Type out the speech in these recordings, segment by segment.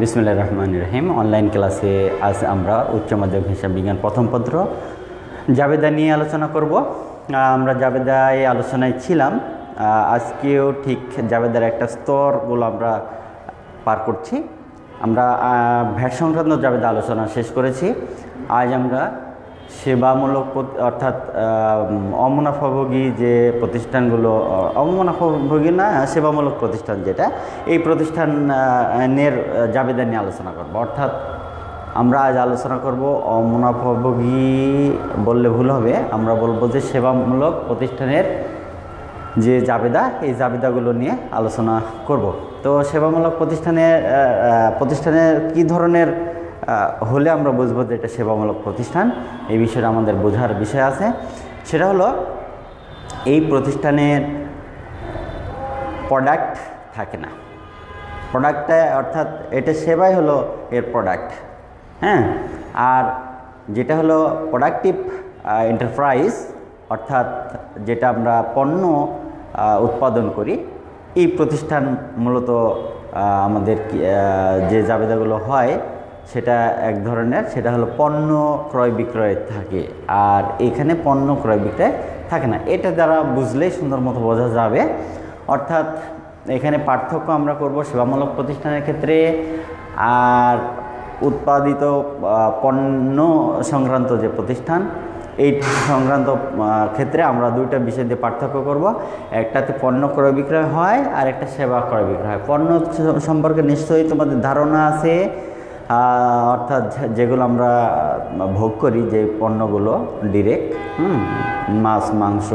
বিসমুল্লাহ রহমান রহিম। অনলাইন ক্লাসে আজ আমরা উচ্চ মাধ্যমিক হিসাব বিজ্ঞান প্রথম পত্র জাবেদা নিয়ে আলোচনা করব। আমরা জাবেদায় আলোচনায় ছিলাম। আজকেও ঠিক জাবেদার একটা স্তরগুলো আমরা পার করছি। আমরা ভ্যাট সংক্রান্ত জাবেদা আলোচনা শেষ করেছি। আজ আমরা সেবামূলক অর্থাৎ অমুনাফাভোগী যে প্রতিষ্ঠানগুলো অমুনাফাভোগী না, সেবামূলক প্রতিষ্ঠান যেটা, এই প্রতিষ্ঠানের জাবেদা নিয়ে আলোচনা করব। অর্থাৎ, আমরা আজ আলোচনা করব অমুনাফাভোগী বললে ভুল হবে, আমরা বলব যে সেবামূলক প্রতিষ্ঠানের যে জাবেদা, এই জাবেদাগুলো নিয়ে আলোচনা করব। তো সেবামূলক প্রতিষ্ঠানের প্রতিষ্ঠানের কি ধরনের হলে আমরা বুঝব যে এটা সেবামূলক প্রতিষ্ঠান। এই বিষয়টা আমাদের বোঝার বিষয় আছে। সেটা হলো, এই প্রতিষ্ঠানের প্রোডাক্ট থাকে না। প্রোডাক্টটা অর্থাৎ এটা সেবাই হলো এর প্রোডাক্ট হ্যাঁ? আর যেটা হলো প্রোডাক্টিভ এন্টারপ্রাইজ অর্থাৎ যেটা আমরা পণ্য উৎপাদন করি, এই প্রতিষ্ঠান মূলত আমাদের যে জাবেদাগুলো হয় সেটা এক ধরনের, সেটা হলো পণ্য ক্রয় বিক্রয় থাকে। আর এখানে পণ্য ক্রয় বিক্রয় থাকে না। এটা দ্বারা বুঝলেই সুন্দর মতো বোঝা যাবে। অর্থাৎ এখানে পার্থক্য আমরা করব সেবামূলক প্রতিষ্ঠানের ক্ষেত্রে আর উৎপাদিত পণ্য সংক্রান্ত যে প্রতিষ্ঠান, এই সংক্রান্ত ক্ষেত্রে আমরা দুইটা বিষয় দিয়ে পার্থক্য করব। একটাতে পণ্য ক্রয় বিক্রয় হয় আর একটা সেবা ক্রয় বিক্রয় হয়। পণ্য সম্পর্কে নিশ্চয়ই তোমাদের ধারণা আছে। অর্থাৎ যেগুলো আমরা ভোগ করি, যে পণ্যগুলো ডিরেক্ট হুম, মাছ, মাংস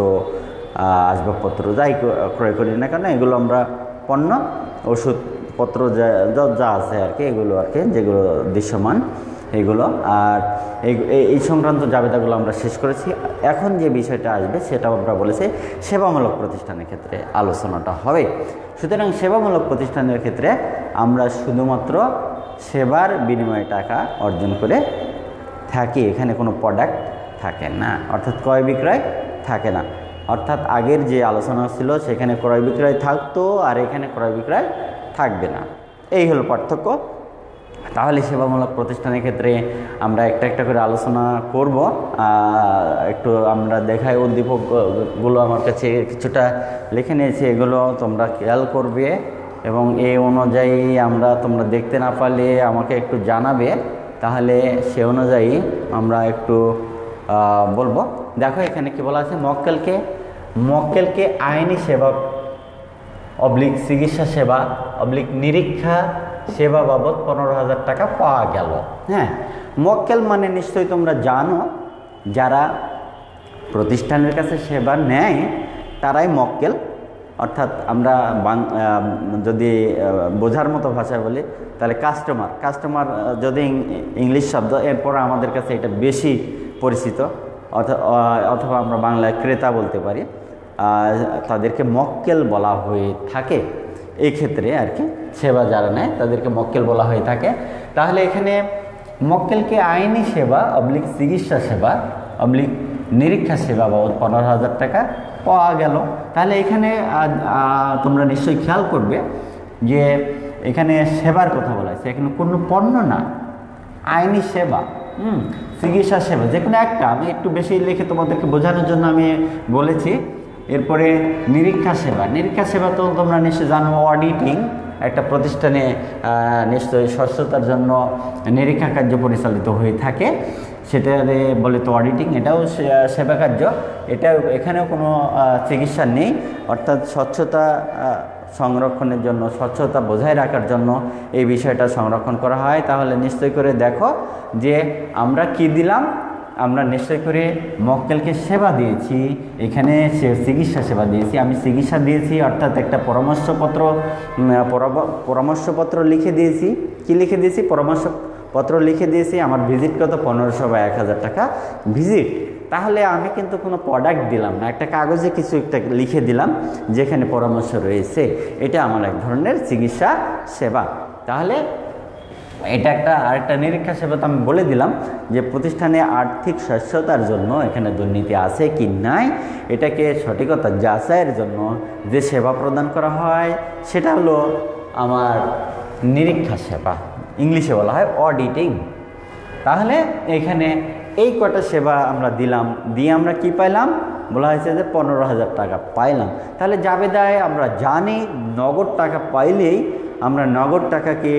আসবাবপত্র যাই ক্রয় করি না কেন, এগুলো আমরা পণ্য, ওষুধপত্র যা, যা- আছে আর কি, এগুলো আর কি, যেগুলো দৃশ্যমান, এগুলো। আর এই সংক্রান্ত জাবেদাগুলো আমরা শেষ করেছি। এখন যে বিষয়টা আসবে সেটা আমরা বলেছি, সেবামূলক প্রতিষ্ঠানের ক্ষেত্রে আলোচনাটা হবে। সুতরাং সেবামূলক প্রতিষ্ঠানের ক্ষেত্রে আমরা শুধুমাত্র সেবার বিনিময়ে টাকা অর্জন করে থাকি, এখানে কোনো প্রোডাক্ট থাকে না। অর্থাৎ ক্রয় বিক্রয় থাকে না। অর্থাৎ আগের যে আলোচনা ছিল, সেখানে ক্রয় বিক্রয় থাকতো আর এখানে ক্রয় বিক্রয় থাকবে না। এই হলো পার্থক্য। তাহলে সেবামূলক প্রতিষ্ঠানের ক্ষেত্রে আমরা একটা একটা করে আলোচনা করব। একটু আমরা দেখাই, উদ্দীপকগুলো আমার কাছে কিছুটা লিখে নিয়েছি, এগুলো তোমরা খেয়াল করবে। এবং এই অনুযায়ী আমরা তোমরা দেখতে না পারলে আমাকে একটু জানাবে, তাহলে সে অনুযায়ী আমরা একটু বলব। দেখো এখানে কি বলা আছে? মক্কেলকে মক্কেলকে আইনি সেবা, অবলিক চিকিৎসা সেবা, অবলিক নিরীক্ষা সেবা বাবদ পনেরো হাজার টাকা পাওয়া গেল। হ্যাঁ মক্কেল মানে নিশ্চয়ই তোমরা জানো, যারা প্রতিষ্ঠানের কাছে সেবা নেয়, তারাই মক্কেল। অর্থাৎ আমরা যদি বোঝার মতো ভাষায় বলি, তাহলে কাস্টমার কাস্টমার যদি ইংলিশ শব্দ, এরপর আমাদের কাছে এটা বেশি পরিচিত, অথ- অথবা আমরা বাংলায় ক্রেতা বলতে পারি তাদেরকে মক্কেল বলা হয়ে থাকে। এই ক্ষেত্রে আর কি, সেবা যারা নেয়, তাদেরকে মক্কেল বলা হয়ে থাকে। তাহলে এখানে মক্কেলকে আইনি সেবা, অবলিক চিকিৎসা সেবা, অবলিক নিরীক্ষা সেবা বাবদ পনেরো হাজার টাকা পাওয়া গেল। তাহলে এখানে তোমরা নিশ্চয়ই খেয়াল করবে যে এখানে সেবার কথা বলা হয়েছে। এখানে কোনো পণ্য না। আইনি সেবা, হুম, চিকিৎসা সেবা যে কোনো একটা। আমি একটু বেশি লিখে তোমাদেরকে বোঝানোর জন্য আমি বলেছি, এরপরে নিরীক্ষা সেবা। নিরীক্ষা সেবা তো তোমরা নিশ্চয়ই জানো অডিটিং একটা প্রতিষ্ঠানে নিশ্চয়ই স্বচ্ছতার জন্য নিরীক্ষা কার্য পরিচালিত হয়ে থাকে। সেটারে বলে তো অডিটিং এটাও সেবা কার্য এটাও, এখানেও কোনো চিকিৎসা নেই। অর্থাৎ স্বচ্ছতা সংরক্ষণের জন্য, স্বচ্ছতা বজায় রাখার জন্য এই বিষয়টা সংরক্ষণ করা হয়। তাহলে নিশ্চয় করে দেখো যে আমরা কি দিলাম? আমরা নিশ্চয় করে মক্কেলকে সেবা দিয়েছি। এখানে সে চিকিৎসা সেবা দিয়েছি। আমি চিকিৎসা দিয়েছি, অর্থাৎ একটা পরামর্শপত্র পরামর্শপত্র লিখে দিয়েছি। কি লিখে দিয়েছি? পরামর্শপত্র লিখে দিয়েছি, আমার ভিজিট কত? পনেরোশো বা এক হাজার টাকা ভিজিট তাহলে আমি কিন্তু কোনো প্রোডাক্ট দিলাম না, একটা কাগজে কিছু একটা লিখে দিলাম, যেখানে পরামর্শ রয়েছে। এটা আমার এক ধরনের চিকিৎসা সেবা। তাহলে এটা একটা আরেকটা নিরীক্ষা সেবা তো আমি বলে দিলাম, যে প্রতিষ্ঠানে আর্থিক স্বচ্ছতার জন্য এখানে দুর্নীতি আছে কি নাই, এটাকে সঠিকতা যাচাইয়ের জন্য যে সেবা প্রদান করা হয়, সেটা হলো আমার নিরীক্ষা সেবা। ইংলিশে বলা হয় অডিটিং। তাহলে এখানে এই কটা সেবা আমরা দিলাম, দিয়ে আমরা কি পাইলাম? বলা হয়েছে যে পনেরো হাজার টাকা পাইলাম। তাহলে জাবেদায় আমরা জানি নগদ টাকা পাইলেই আমরা নগদ টাকাকে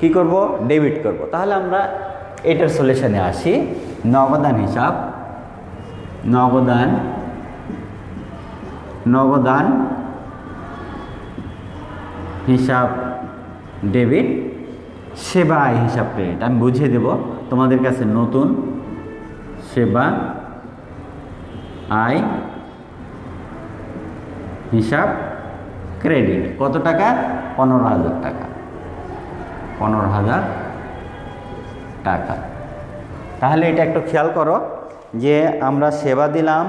কি করব? ডেবিট করব। তাহলে আমরা এটার সলিউশনে আসি। নগদান হিসাব, নগদান নগদান হিসাব, ডেবিট। সেবা আয় হিসাব ক্রেডিট আমি বুঝিয়ে দেব, তোমাদের কাছে নতুন সেবা আয় হিসাব ক্রেডিট কত টাকা? পনেরো হাজার টাকা। পনেরো হাজার টাকা। তাহলে এটা একটু খেয়াল করো যে আমরা সেবা দিলাম,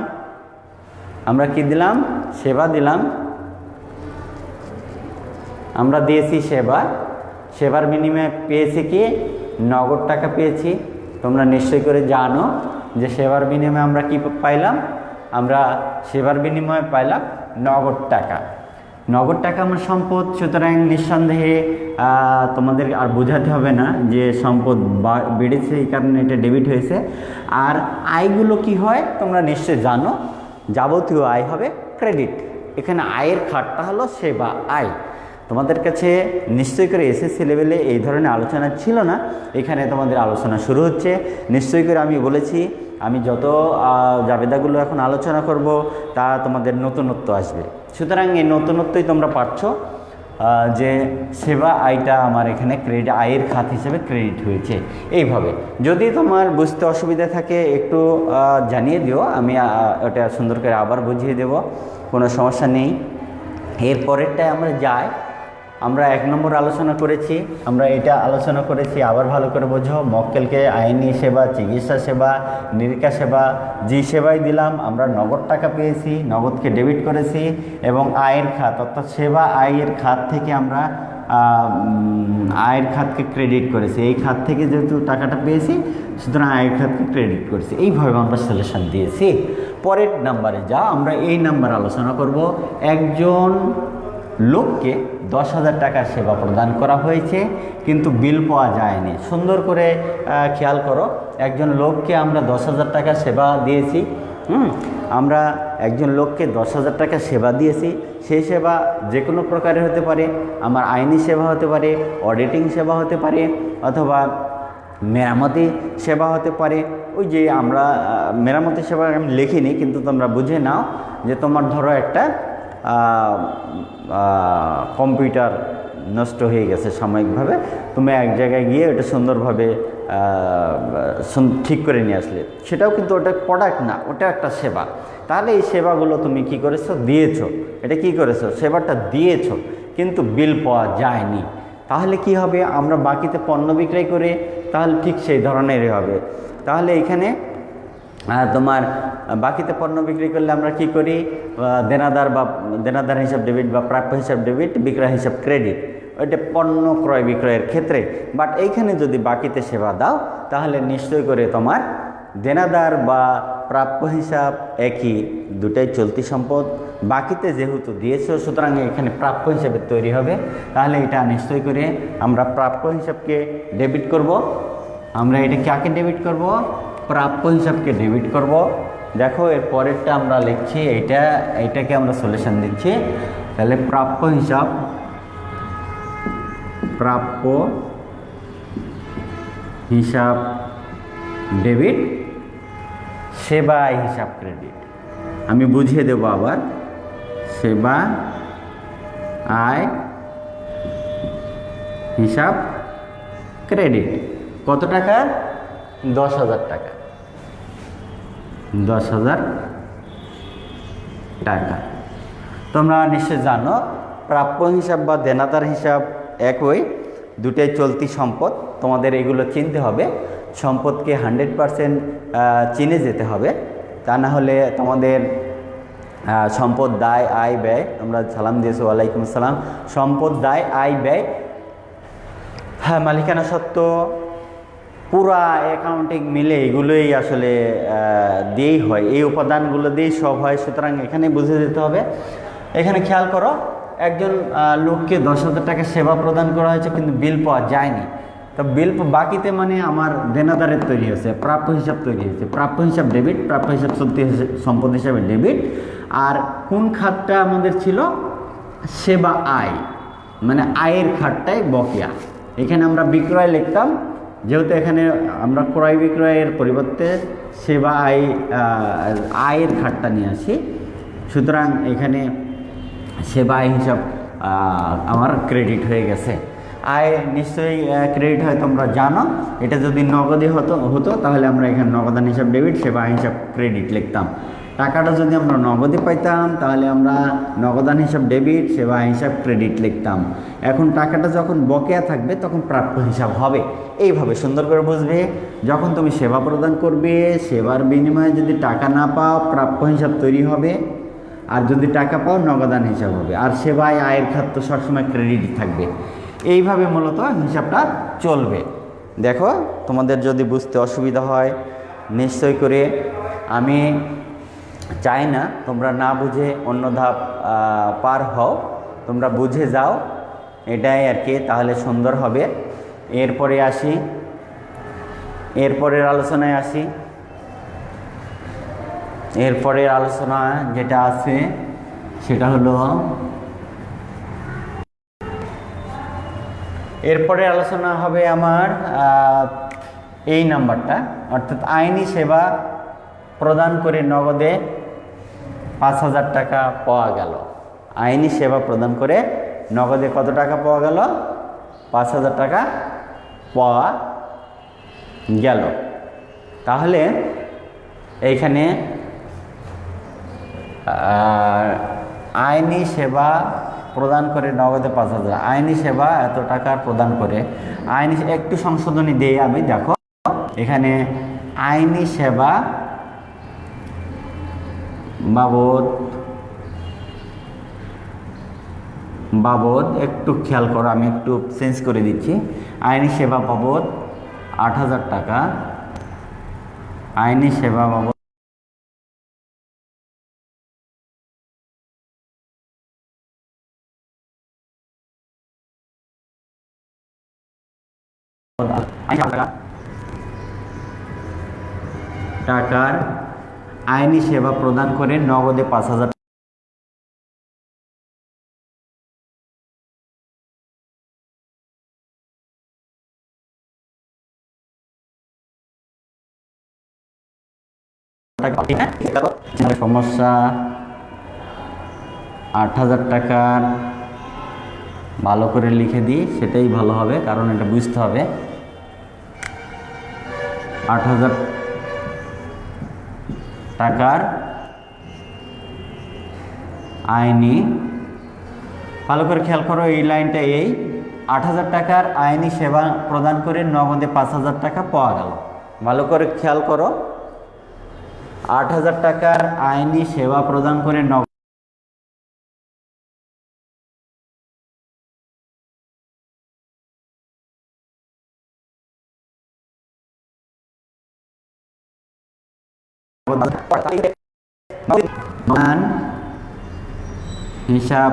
আমরা কি দিলাম? সেবা দিলাম। আমরা দিয়েছি সেবা সেবার বিনিময়ে পেয়েছি কি? নগদ টাকা পেয়েছি। তোমরা নিশ্চয় করে জানো যে সেবার বিনিময়ে আমরা কি পাইলাম? আমরা সেবার বিনিময়ে পাইলাম নগদ টাকা। নগদ টাকা আমার সম্পদ, সুতরাং নিঃসন্দেহে তোমাদের আর বোঝাতে হবে না যে সম্পদ বেড়েছে এই কারণে এটা ডেবিট হয়েছে। আর আয়গুলো কি হয়? তোমরা নিশ্চয় জানো। যাবতীয় আয় হবে ক্রেডিট এখানে আয়ের খাতটা হলো সেবা আয়। তোমাদের কাছে নিশ্চয়ই করে এসএসসি লেভেলে এই ধরনের আলোচনা ছিল না। এখানে তোমাদের আলোচনা শুরু হচ্ছে। নিশ্চয়ই করে আমি বলেছি, আমি যত জাবেদাগুলো এখন আলোচনা করব, তা তোমাদের নতুনত্ব আসবে। সুতরাং এই নতুনত্বই তোমরা পাচ্ছ যে সেবা আয়টা আমার এখানে ক্রেডিট, আয়ের খাত হিসেবে ক্রেডিট হয়েছে। এইভাবে। যদি তোমার বুঝতে অসুবিধা থাকে, একটু জানিয়ে দিও। আমি ওটা সুন্দর করে আবার বুঝিয়ে দেব। কোনো সমস্যা নেই। এর পরেরটায় আমরা যাই। আমরা এক নম্বর আলোচনা করেছি, আমরা এটা আলোচনা করেছি, আবার ভালো করে বোঝো। মক্কেলকে আইনি সেবা, চিকিৎসা সেবা, নিরীক্ষা সেবা, যে সেবাই দিলাম, আমরা নগদ টাকা পেয়েছি, নগদকে ডেবিট করেছি এবং আয়ের খাত, অর্থাৎ সেবা আয়ের খাত থেকে আমরা আয়ের খাতকে ক্রেডিট করেছি। এই খাত থেকে যেহেতু টাকাটা পেয়েছি, সুতরাং আয়ের খাতকে ক্রেডিট করেছি। এইভাবে আমরা সলিউশন দিয়েছি। পরের নাম্বারে যা আমরা এই নাম্বার আলোচনা করব। একজন লোককে দশ হাজার টাকার সেবা প্রদান করা হয়েছে, কিন্তু বিল পাওয়া যায়নি। সুন্দর করে খেয়াল করো, একজন লোককে আমরা দশ হাজার টাকা সেবা দিয়েছি, হুম? আমরা একজন লোককে দশ হাজার টাকা সেবা দিয়েছি, সেই সেবা যে কোনো প্রকারের হতে পারে, আমার আইনি সেবা হতে পারে, অডিটিং সেবা হতে পারে, অথবা মেরামতি সেবা হতে পারে। ওই যে আমরা মেরামতি সেবা আমি লিখিনি, কিন্তু তোমরা বুঝে নাও যে তোমার ধরো একটা কম্পিউটার নষ্ট হয়ে গেছে সাময়িকভাবে। তুমি এক জায়গায় গিয়ে ওটা সুন্দরভাবে ঠিক করে নিয়ে আসলে। সেটাও কিন্তু ওটা প্রোডাক্ট না, ওটা একটা সেবা। তাহলে এই সেবাগুলো তুমি কি করেছ? দিয়েছ। এটা কি করেছ? সেবাটা দিয়েছ, কিন্তু বিল পাওয়া যায়নি। তাহলে কি হবে? আমরা বাকিতে পণ্য বিক্রয় করে, তাহলে ঠিক সেই ধরনেরই হবে। তাহলে এখানে তোমার বাকিতে পণ্য বিক্রি করলে আমরা কি করি? দেনাদার বা, দেনাদার হিসাব ডেবিট বা প্রাপ্য হিসাব ডেবিট বিক্রয় হিসাব ক্রেডিট ওইটা পণ্য ক্রয় বিক্রয়ের ক্ষেত্রে। বাট এইখানে যদি বাকিতে সেবা দাও, তাহলে নিশ্চয় করে তোমার দেনাদার বা প্রাপ্য হিসাব একই, দুটাই চলতি সম্পদ। বাকিতে যেহেতু দিয়েছ, সুতরাং এখানে প্রাপ্য হিসাবে তৈরি হবে। তাহলে এটা নিশ্চয় করে আমরা প্রাপ্য হিসাবকে ডেবিট করব। আমরা এটা কাকে ডেবিট করব? প্রাপ্য হিসাবকে ডেবিট করব। দেখো, এর পরেরটা আমরা লিখছি, এটা, এটাকে আমরা সলিউশন দিচ্ছি। তাহলে প্রাপ্য হিসাব প্রাপ্য হিসাব ডেবিট সেবা হিসাব ক্রেডিট আমি বুঝিয়ে দেব আবার, সেবা, আয়, হিসাব ক্রেডিট কত টাকা? দশ হাজার টাকা। দশ হাজার টাকা। তোমরা নিশ্চয় জানো, প্রাপ্য হিসাব বা দেনাদার হিসাব একই, দুটাই চলতি সম্পদ। তোমাদের এগুলো চিনতে হবে। সম্পদকে হান্ড্রেড পারসেন্ট চিনে যেতে হবে। তা না হলে তোমাদের সম্পদ দায়, আয়, ব্যয়। আমরা সালাম দিয়েছি, ওয়ালাইকুম আসসালাম। সম্পদ দায়, আয়, ব্যয়। হ্যাঁ মালিকানা সত্ত্ব পুরা অ্যাকাউন্টিং মিলে এগুলোই আসলে দিয়েই হয়। এই উপাদানগুলো দিয়েই সব হয়। সুতরাং এখানে বুঝে যেতে হবে। এখানে খেয়াল করো, একজন লোককে দশ হাজার টাকা সেবা প্রদান করা হয়েছে, কিন্তু বিল পাওয়া যায়নি। তো বিল বাকিতে মানে আমার দেনাদারের তৈরি হয়েছে, প্রাপ্য হিসাব তৈরি হয়েছে। প্রাপ্য হিসাব ডেবিট প্রাপ্য হিসাব হিসেবে- সম্পদ হিসাবে ডেবিট আর কোন খাতটা আমাদের ছিল? সেবা আয়। মানে আয়ের খাতটাই বকেয়া। এখানে আমরা বিক্রয় লিখতাম। যেহেতু এখানে আমরা ক্রয় বিক্রয়ের পরিবর্তে সেবা আয় আয়ের খাতটা নিয়ে আসি, সুতরাং এখানে সেবা আয় হিসাব আমার ক্রেডিট হয়ে গেছে। আয় নিশ্চয়ই ক্রেডিট হয় তোমরা জানো, এটা যদি নগদে হতো হতো, তাহলে আমরা এখানে নগদান হিসাব ডেবিট সেবা হিসাব ক্রেডিট লিখতাম। টাকাটা যদি আমরা নগদে পাইতাম, তাহলে আমরা নগদান হিসাব ডেবিট, সেবা হিসাব, ক্রেডিট লিখতাম। এখন টাকাটা যখন বকেয়া থাকবে, তখন প্রাপ্য হিসাব হবে। এইভাবে সুন্দর করে বুঝবে, যখন তুমি সেবা প্রদান করবে, সেবার বিনিময়ে যদি টাকা না পাও, প্রাপ্য হিসাব তৈরি হবে। আর যদি টাকা পাও, নগদান হিসাব হবে। আর সেবায় আয়ের খাত তো সবসময় ক্রেডিট থাকবে। এইভাবে মূলত হিসাবটা চলবে। দেখো, তোমাদের যদি বুঝতে অসুবিধা হয়, নিশ্চয় করে আমি চাই না, তোমরা না বুঝে অন্য ধাপ পার হও, তোমরা বুঝে যাও, এটাই আর কি, তাহলে সুন্দর হবে। এরপরে আসি, এরপরের আলোচনায় আসি। এরপরের আলোচনা যেটা আছে, সেটা হলো এরপরে আলোচনা হবে আমার এই নাম্বারটা, অর্থাৎ আইনি সেবা প্রদান করে নগদে পাঁচ হাজার টাকা পাওয়া গেল। আইনি সেবা প্রদান করে নগদে কত টাকা পাওয়া গেল? পাঁচ হাজার টাকা পাওয়া গেল। তাহলে এইখানে আইনি সেবা প্রদান করে নগদে পাঁচ হাজার। আইনি সেবা এত টাকা প্রদান করে। আইনি একটু সংশোধনী দিয়ে আমি, দেখো। এখানে আইনি সেবা বাবদ বাবদ, একটু খেয়াল করো, আমি একটু চেঞ্জ করে দিচ্ছি। আইনি সেবা বাবদ আট হাজার টাকা। আইনি সেবা বাবদ টাকার আইনি সেবা প্রদান করে নগদে পাঁচ হাজার টাকা। সমস্যা। আট হাজার টাকার ভালো করে লিখে দিই, সেটাই ভালো হবে, কারণ এটা বুঝতে হবে। আট হাজার টাকার আইনি, ভালো করে খেয়াল করো, এই লাইনটা এই, আট হাজার টাকার আইনি সেবা প্রদান করে নগদে পাঁচ হাজার টাকা পাওয়া গেল। ভালো করে খেয়াল করো, আট হাজার টাকার আইনি সেবা প্রদান করে নগদ হিসাব,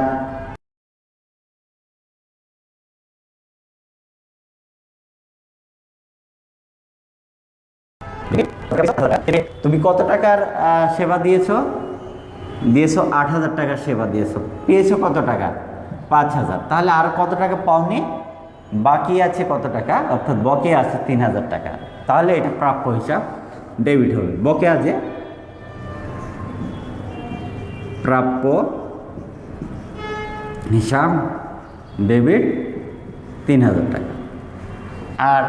তুমি কত টাকার সেবা দিয়েছ? দিয়েছ আট হাজার টাকার সেবা দিয়েছ। পেয়েছ কত টাকা? পাঁচ হাজার। তাহলে আর কত টাকা পাওনি? বাকি আছে কত টাকা? অর্থাৎ বকে আছে তিন হাজার টাকা। তাহলে এটা প্রাপ্য হিসাব ডেবিট হবে। বকে আছে প্রাপ্য হিসাব ডেবিট তিন হাজার টাকা। আর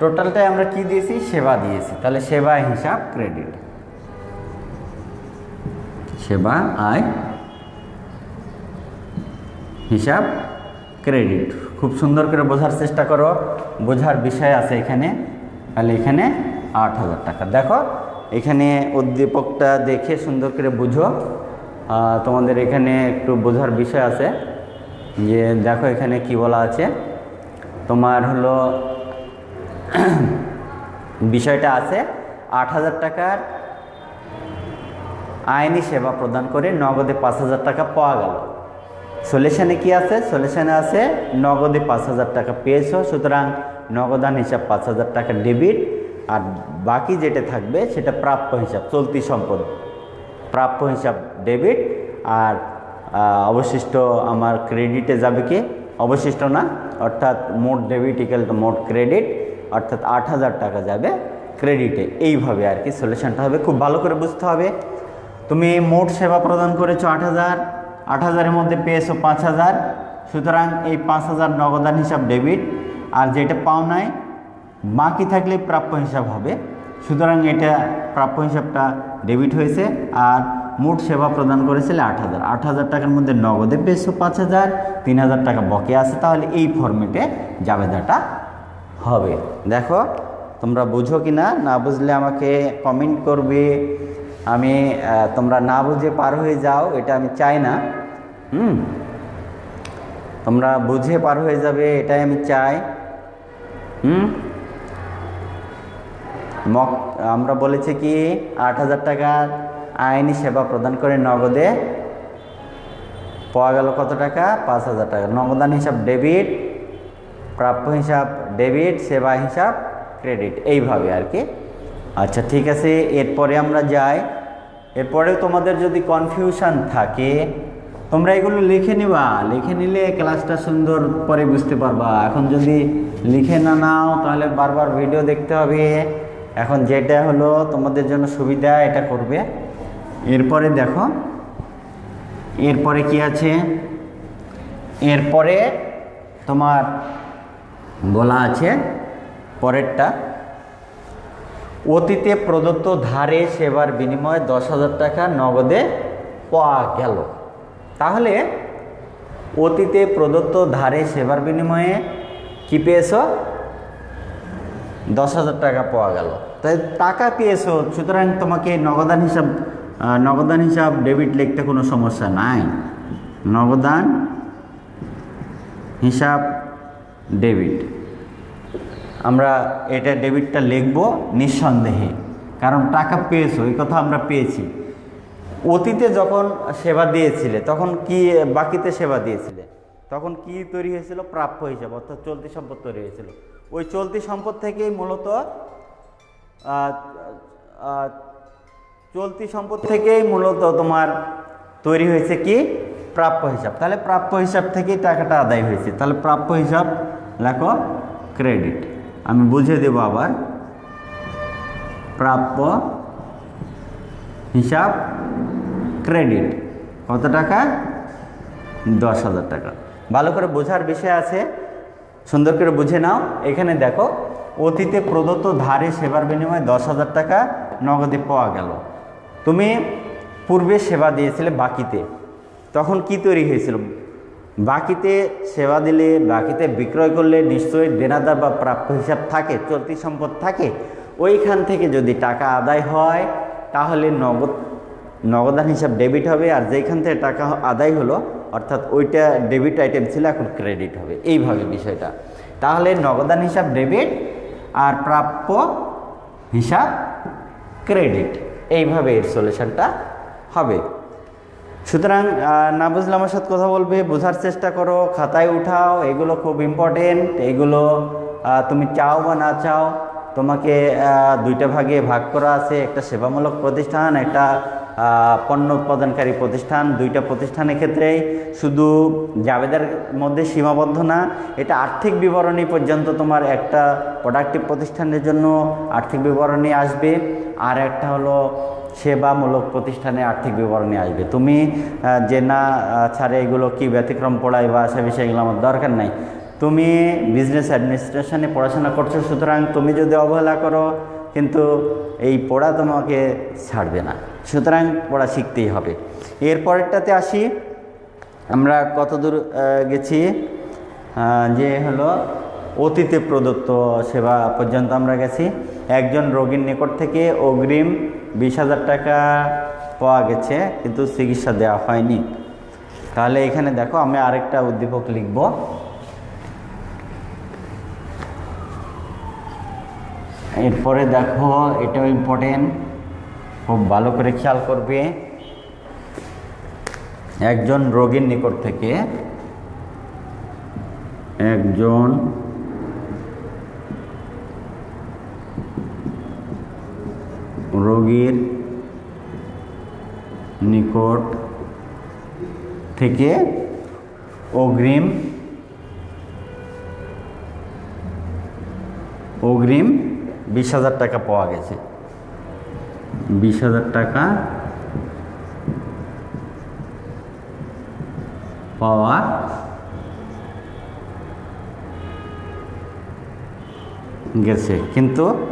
টোটালটাই আমরা কি দিয়েছি? সেবা দিয়েছি। তাহলে সেবা হিসাব ক্রেডিট। সেবা আয় হিসাব ক্রেডিট। খুব সুন্দর করে বোঝার চেষ্টা করো। বোঝার বিষয় আছে এখানে। তাহলে এখানে আট হাজার টাকা। দেখো, এখানে উদ্দীপকটা দেখে সুন্দর করে বুঝো। তোমাদের এখানে একটু বোঝার বিষয় আছে যে দেখো এখানে কি বলা আছে। তোমার হলো বিষয়টা আছে আট হাজার টাকার আইনি সেবা প্রদান করে নগদে পাঁচ হাজার টাকা পাওয়া গেল। সলিউশনে কি আছে? সলিউশনে আছে নগদে পাঁচ হাজার টাকা পেয়েছ, সুতরাং নগদান হিসাব পাঁচ হাজার টাকা ডেবিট, আর বাকি যেটা থাকবে সেটা প্রাপ্য হিসাব, চলতি সম্পদ। প্রাপ্য হিসাব ডেবিট আর অবশিষ্ট আমার ক্রেডিটে যাবে কি? অবশিষ্ট না, অর্থাৎ মোট ডেবিট ইকাল টু মোট ক্রেডিট অর্থাৎ আট হাজার টাকা যাবে ক্রেডিটে এইভাবে আর কি সলিউশনটা হবে, খুব ভালো করে বুঝতে হবে। তুমি মোট সেবা প্রদান করেছ আট হাজার, আট হাজারের মধ্যে পেয়েছ পাঁচ হাজার, সুতরাং এই পাঁচ হাজার নগদান হিসাব ডেবিট আর যেটা পাও নাই, বাকি থাকলে প্রাপ্য হিসাব হবে সুতরাং এটা প্রাপ্য হিসাবটা ডেবিট হয়েছে আর মোট সেবা প্রদান করেছিলে আট হাজার। আট হাজার টাকার মধ্যে নগদে পেয়েছ পাঁচ হাজার, তিন হাজার টাকা বকে আছে, তাহলে এই ফর্মেটে জাবেদাটা হবে। দেখো, তোমরা বুঝো কি না না বুঝলে আমাকে কমেন্ট করবে। আমি তোমরা না বুঝে পার হয়ে যাও, এটা আমি চাই না। হুম? তোমরা বুঝে পার হয়ে যাবে, এটাই আমি চাই। হুম? মক, আমরা বলেছি কি, আট হাজার টাকার আইনি সেবা প্রদান করে নগদে পাওয়া গেল কত টাকা? পাঁচ হাজার টাকা। নগদান হিসাব ডেবিট, প্রাপ্য হিসাব ডেবিট, সেবা হিসাব ক্রেডিট, এইভাবে আর কি। আচ্ছা ঠিক আছে, এরপরে আমরা যাই। এরপরেও তোমাদের যদি কনফিউশন থাকে, তোমরা এগুলো লিখে নিবা। লিখে নিলে ক্লাসটা সুন্দর পরে বুঝতে পারবা। এখন যদি লিখে না নাও, তাহলে বারবার ভিডিও দেখতে হবে। এখন যেটা হলো তোমাদের জন্য সুবিধা, এটা করবে। এরপরে দেখো, এরপরে কি আছে? এরপরে তোমার বলা আছে পরেরটা, অতীতে প্রদত্ত ধারে সেবার বিনিময়ে দশ হাজার টাকা নগদে পাওয়া গেল। তাহলে অতীতে প্রদত্ত ধারে সেবার বিনিময়ে কি পেয়েছ? দশ হাজার টাকা পাওয়া গেল। তাই টাকা পেয়েছ, সুতরাং তোমাকে নগদান হিসাব নগদান হিসাব ডেবিট লিখতে কোনো সমস্যা নাই। নগদান হিসাব ডেবিট আমরা এটা ডেবিটটা লিখব নিঃসন্দেহে, কারণ টাকা পেয়েছ, এই কথা আমরা পেয়েছি। অতীতে যখন সেবা দিয়েছিলে, তখন কি বাকিতে সেবা দিয়েছিলে? তখন কি তৈরি হয়েছিল? প্রাপ্য হিসাব, অর্থাৎ চলতি সম্পদ তৈরি হয়েছিল। ওই চলতি সম্পদ থেকেই মূলত চলতি সম্পদ থেকেই মূলত তোমার তৈরি হয়েছে কি? প্রাপ্য হিসাব। তাহলে প্রাপ্য হিসাব থেকেই টাকাটা আদায় হয়েছে। তাহলে প্রাপ্য হিসাব লেখো ক্রেডিট আমি বুঝিয়ে দেবো আবার। প্রাপ্য হিসাব ক্রেডিট কত টাকা? দশ হাজার টাকা। ভালো করে বোঝার বিষয় আছে। সুন্দর করে বুঝে নাও। এখানে দেখো, অতীতে প্রদত্ত ধারে সেবার বিনিময়ে দশ হাজার টাকা নগদে পাওয়া গেল। তুমি পূর্বে সেবা দিয়েছিলে বাকিতে। তখন কি তৈরি হয়েছিল? বাকিতে সেবা দিলে, বাকিতে বিক্রয় করলে নিশ্চয়ই দেনাদার বা প্রাপ্য হিসাব থাকে, চলতি সম্পদ থাকে। ওইখান থেকে যদি টাকা আদায় হয়, তাহলে নগদ, নগদান হিসাব ডেবিট হবে, আর যেখান থেকে টাকা আদায় হলো অর্থাৎ ওইটা ডেবিট আইটেম ছিল, এখন ক্রেডিট হবে। এইভাবে বিষয়টা। তাহলে নগদান হিসাব ডেবিট আর প্রাপ্য হিসাব ক্রেডিট এইভাবে এর সলিউশনটা হবে। সুতরাং না বুঝলে আমার সাথে কথা বলবে, বোঝার চেষ্টা করো, খাতায় উঠাও, এগুলো খুব ইম্পর্টেন্ট এগুলো তুমি চাও বা না চাও, তোমাকে দুইটা ভাগে ভাগ করা আছে, একটা সেবামূলক প্রতিষ্ঠান, একটা পণ্য উৎপাদনকারী প্রতিষ্ঠান দুইটা প্রতিষ্ঠানের ক্ষেত্রে শুধু জাবেদার মধ্যে সীমাবদ্ধ না, এটা আর্থিক বিবরণী পর্যন্ত তোমার একটা প্রোডাক্টিভ প্রতিষ্ঠানের জন্য আর্থিক বিবরণী আসবে। আর একটা হলো সেবামূলক প্রতিষ্ঠানে আর্থিক বিবরণী আসবে। তুমি যে না ছাড়ে এগুলো কি ব্যতিক্রম পড়ায় বা সে বিষয়ে এগুলো আমার দরকার নাই। তুমি বিজনেস অ্যাডমিনিস্ট্রেশনে পড়াশোনা করছ, সুতরাং তুমি যদি অবহেলা করো, কিন্তু এই পড়া তোমাকে ছাড়বে না। সুতরাং পড়া শিখতেই হবে। এরপরেরটাতে আসি। আমরা কতদূর আহ, গেছি? যে হলো অতীতে প্রদত্ত সেবা পর্যন্ত আমরা গেছি। একজন রোগীর নিকট থেকে অগ্রিম বিশ হাজার টাকা পাওয়া গেছে কিন্তু চিকিৎসা দেওয়া হয়নি। তাহলে এখানে দেখো আমি আরেকটা উদ্দীপক লিখব। এরপরে দেখো এটাও ইম্পর্টেন্ট খুব ভালো করে খেয়াল করবে। একজন রোগীর নিকট থেকে একজন রোগীর নিকট থেকে অগ্রিম অগ্রিম বিশ হাজার টাকা পাওয়া গেছে। বিশ হাজার টাকা পাওয়া গেছে। কিন্তু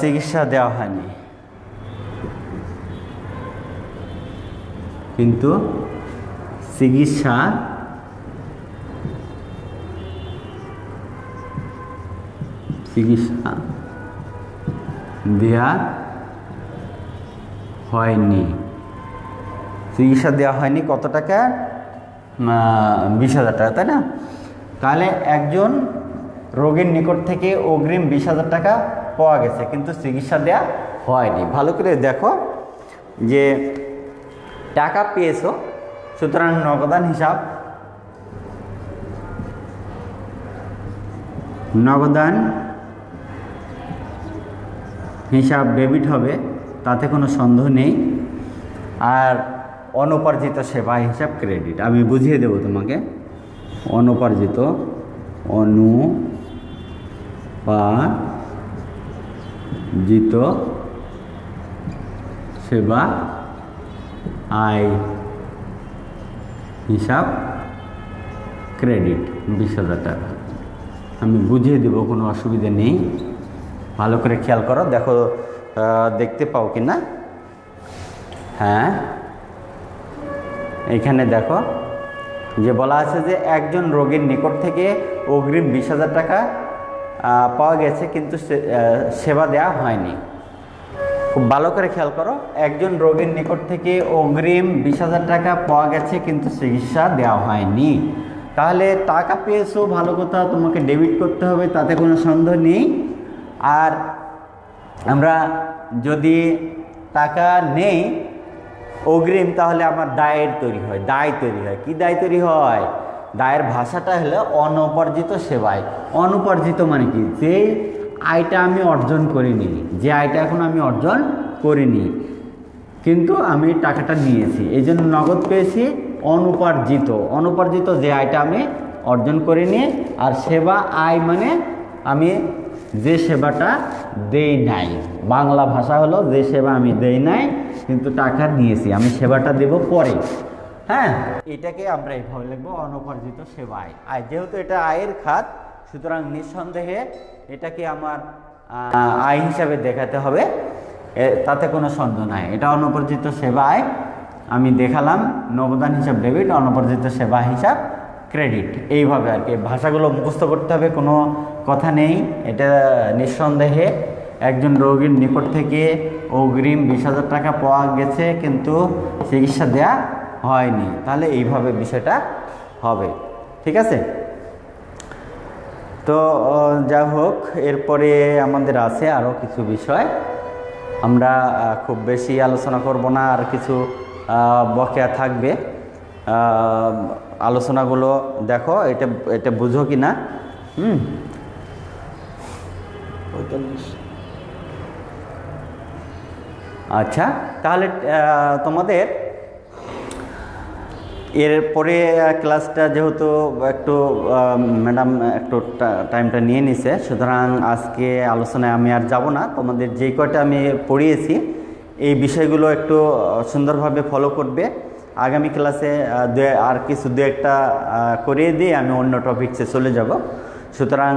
চিকিৎসা দেওয়া হয়নি। কিন্তু চিকিৎসা চিকিৎসা দেয়া হয়নি। চিকিৎসা দেওয়া হয়নি, কত টাকা? বিশ হাজার টাকা, তাই না? তাহলে একজন রোগীর নিকট থেকে অগ্রিম বিশ হাজার টাকা পাওয়া গেছে, কিন্তু চিকিৎসা দেওয়া হয়নি। ভালো করে দেখো যে টাকা পেয়েছ, সুতরাং নগদান হিসাব নগদান হিসাব ডেবিট হবে। তাতে কোনো সন্দেহ নেই। আর অনুপার্জিত সেবা হিসাব ক্রেডিট আমি বুঝিয়ে দেব তোমাকে। অনুপার্জিত অনুপার্জিত সেবা আয় হিসাব ক্রেডিট বিশ হাজার টাকা। আমি বুঝিয়ে দেব, কোনো অসুবিধা নেই। ভালো করে খেয়াল করো। দেখো দেখতে পাও কি না? হ্যাঁ। এখানে দেখো, যে বলা আছে যে একজন রোগীর নিকট থেকে অগ্রিম বিশ হাজার টাকা পাওয়া গেছে, কিন্তু সেবা দেওয়া হয়নি। খুব ভালো করে খেয়াল করো, একজন রোগীর নিকট থেকে অগ্রিম বিশ হাজার টাকা পাওয়া গেছে, কিন্তু চিকিৎসা দেওয়া হয়নি। তাহলে টাকা পেয়েছ, ভালো কথা, তোমাকে ডেবিট করতে হবে, তাতে কোনো সন্দেহ নেই। আর আমরা যদি টাকা নেই অগ্রিম, তাহলে আমার দায়ের তৈরি হয়। দায় তৈরি হয়। কি দায় তৈরি হয়? দায়ের ভাষাটা হলো অনুপার্জিত সেবায়। অনুপার্জিত মানে কি? যে আয়টা আমি অর্জন করিনি, যে আয়টা এখন আমি অর্জন করিনি, কিন্তু আমি টাকাটা নিয়েছি। এই জন্য নগদ পেয়েছি অনুপার্জিত। অনুপার্জিত যে আয়টা আমি অর্জন করিনি, আর সেবা আয় মানে আমি যে সেবাটা দেই নাই। বাংলা ভাষা হলো, যে সেবা আমি দেই নাই, কিন্তু টাকা নিয়েছি, আমি সেবাটা দেব পরে। হ্যাঁ? এটাকে আমরা এইভাবে লিখব অনুপার্জিত সেবা আয় যেহেতু এটা আয়ের খাত, সুতরাং নিঃসন্দেহে এটাকে আমার আয় হিসাবে দেখাতে হবে। তাতে কোনো সন্দেহ নাই। এটা অনুপার্জিত সেবা আয় আমি দেখালাম, নবদান হিসাব ডেবিট অনুপার্জিত সেবা হিসাব ক্রেডিট এইভাবে আর কি ভাষাগুলো মুখস্থ করতে হবে, কোনো কথা নেই, এটা নিঃসন্দেহে একজন রোগীর নিকট থেকে অগ্রিম বিশ হাজার টাকা পাওয়া গেছে, কিন্তু চিকিৎসা দেয়া হয়নি। তাহলে এইভাবে বিষয়টা হবে। ঠিক আছে? তো যা হোক, এরপরে আমাদের আছে আরও কিছু বিষয়। আমরা খুব বেশি আলোচনা করব না, আর কিছু বকেয়া থাকবে। আলোচনাগুলো দেখো, এটা এটা বুঝো কি না হুম? আচ্ছা তাহলে তোমাদের এরপরে ক্লাসটা যেহেতু একটু ম্যাডাম একটু টাইমটা নিয়ে নিছে, সুতরাং আজকে আলোচনায় আমি আর যাব না। তোমাদের যে কয়টা আমি পড়িয়েছি, এই বিষয়গুলো একটু সুন্দরভাবে ফলো করবে। আগামী ক্লাসে আর কিছু দু একটা করিয়ে দিয়ে আমি অন্য টপিকসে চলে যাব। সুতরাং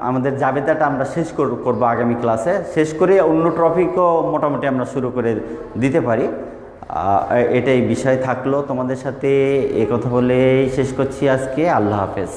আমাদের জাবেদাটা আমরা শেষ কর- করব আগামী ক্লাসে। শেষ করে অন্য ট্রফিকও মোটামুটি আমরা শুরু করে দিতে পারি। এটাই বিষয় থাকল তোমাদের সাথে। কথা বলেই শেষ করছি আজকে। আল্লাহ হাফেজ।